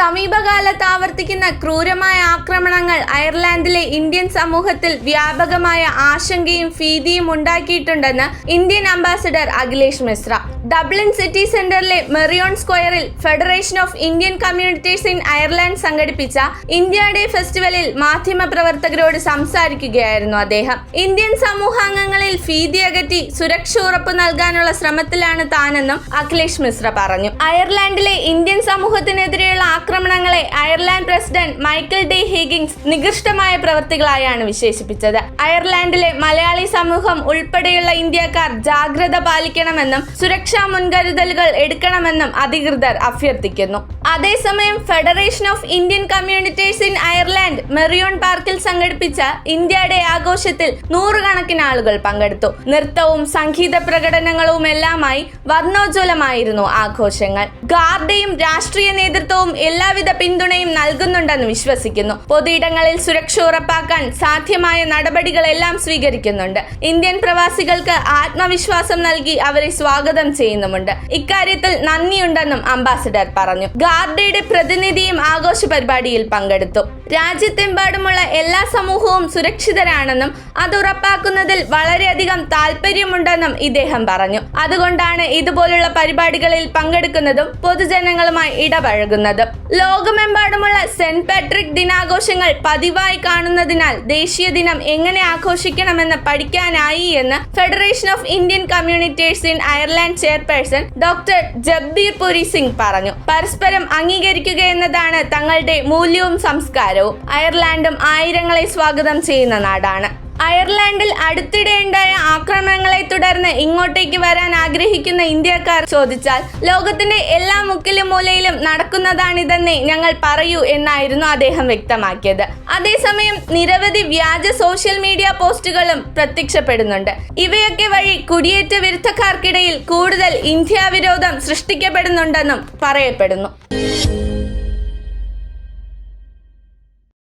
സമീപകാലത്ത് ആവർത്തിക്കുന്ന ക്രൂരമായ ആക്രമണങ്ങൾ അയർലാൻഡിലെ ഇന്ത്യൻ സമൂഹത്തിൽ വ്യാപകമായ ആശങ്കയും ഭീതിയും ഉണ്ടാക്കിയിട്ടുണ്ടെന്ന് Indian ambassador Akhilesh Mishra. Dublin city സെന്ററിലെ മെറിയോൺ സ്ക്വയറിൽ federation of Indian communities in Ireland സംഘടിപ്പിച്ച ഇന്ത്യ ഡേ ഫെസ്റ്റിവലിൽ മാധ്യമപ്രവർത്തകരോട് സംസാരിക്കുകയായിരുന്നു അദ്ദേഹം. ഇന്ത്യൻ സമൂഹാംഗങ്ങളിൽ ഭീതി അകറ്റി സുരക്ഷ ഉറപ്പു നൽകാനുള്ള ശ്രമത്തിലാണ് താനെന്നും അഖിലേഷ് മിശ്ര പറഞ്ഞു. അയർലാൻഡിലെ ഇന്ത്യൻ സമൂഹത്തിനെതിരെയുള്ള ആക്രമണങ്ങളെ Ireland president Michael D Higgins നികൃഷ്ടമായ പ്രവൃത്തികളായാണ് വിശേഷിപ്പിച്ചത്. അയർലാൻഡിലെ മലയാളി സമൂഹം ഉൾപ്പെടെയുള്ള ഇന്ത്യക്കാർ ജാഗ്രത പാലിക്കണമെന്നും സുരക്ഷാ മുൻകരുതലുകൾ എടുക്കണമെന്നും അധികൃതർ അഭ്യർത്ഥിക്കുന്നു. അതേസമയം federation of Indian communities in Ireland Merrion പാർക്കിൽ സംഘടിപ്പിച്ച ഇന്ത്യ ഡേ ആഘോഷത്തിൽ നൂറുകണക്കിന് ആളുകൾ പങ്കെടുത്തു. നൃത്തവും സംഗീത പ്രകടനങ്ങളും എല്ലാമായി വർണോജ്വലമായിരുന്നു ആഘോഷങ്ങൾ. ഗാർഡയും രാഷ്ട്രീയ നേതൃത്വവും എല്ലാവിധ പിന്തുണയും നൽകുന്നുണ്ടെന്ന് വിശ്വസിക്കുന്നു. പൊതുയിടങ്ങളിൽ സുരക്ഷ ഉറപ്പാക്കാൻ സാധ്യമായ നടപടികളെല്ലാം സ്വീകരിക്കുന്നുണ്ട്. ഇന്ത്യൻ പ്രവാസികൾക്ക് ആത്മവിശ്വാസം നൽകി അവരെ സ്വാഗതം ചെയ്യുന്നുമുണ്ട്. ഇക്കാര്യത്തിൽ നന്ദിയുണ്ടെന്നും അംബാസിഡർ പറഞ്ഞു. ഗാർഡയുടെ പ്രതിനിധിയും ആഘോഷ പരിപാടിയിൽ പങ്കെടുത്തു. രാജ്യത്തെമ്പാടുമുള്ള എല്ലാ സമൂഹവും സുരക്ഷിതരാണെന്നും അത് ഉറപ്പാക്കുന്നതിൽ വളരെയധികം താല്പര്യമുണ്ടെന്നും ഇദ്ദേഹം പറഞ്ഞു. അതുകൊണ്ടാണ് ഇതുപോലുള്ള പരിപാടികളിൽ പങ്കെടുക്കുന്നതും പൊതുജനങ്ങളുമായി ഇടപഴകുന്നതും. ലോകമെമ്പാടുമുള്ള സെന്റ് പാട്രിക് ദിനാഘോഷങ്ങൾ പതിവായി കാണുന്നതിനാൽ ദേശീയ ദിനം എങ്ങനെ ആഘോഷിക്കണമെന്ന് പഠിക്കാനായി എന്ന് federation of Indian communities in Ireland chairperson doctor Jabbir Puri Singh പറഞ്ഞു. പരസ്പരം അംഗീകരിക്കുക എന്നതാണ് തങ്ങളുടെ മൂല്യവും സംസ്കാരവും. അയർലാൻഡും ആയിരങ്ങളെ സ്വാഗതം ചെയ്യുന്ന നാടാണ്. അയർലാൻഡിൽ അടുത്തിടെ ഉണ്ടായ ആക്രമണങ്ങളെ തുടർന്ന് ഇങ്ങോട്ടേക്ക് വരാൻ ആഗ്രഹിക്കുന്ന ഇന്ത്യക്കാർ ചോദിച്ചാൽ ലോകത്തിന്റെ എല്ലാ മുക്കിലും മൂലയിലും നടക്കുന്നതാണിതെന്നേ ഞങ്ങൾ പറയൂ എന്നായിരുന്നു അദ്ദേഹം വ്യക്തമാക്കിയത്. അതേസമയം നിരവധി വ്യാജ സോഷ്യൽ മീഡിയ പോസ്റ്റുകളും പ്രത്യക്ഷപ്പെടുന്നുണ്ട്. ഇവയൊക്കെ വഴി കുടിയേറ്റ വിരുദ്ധക്കാർക്കിടയിൽ കൂടുതൽ ഇന്ത്യ വിരോധം സൃഷ്ടിക്കപ്പെടുന്നുണ്ടെന്നും പറയപ്പെടുന്നു.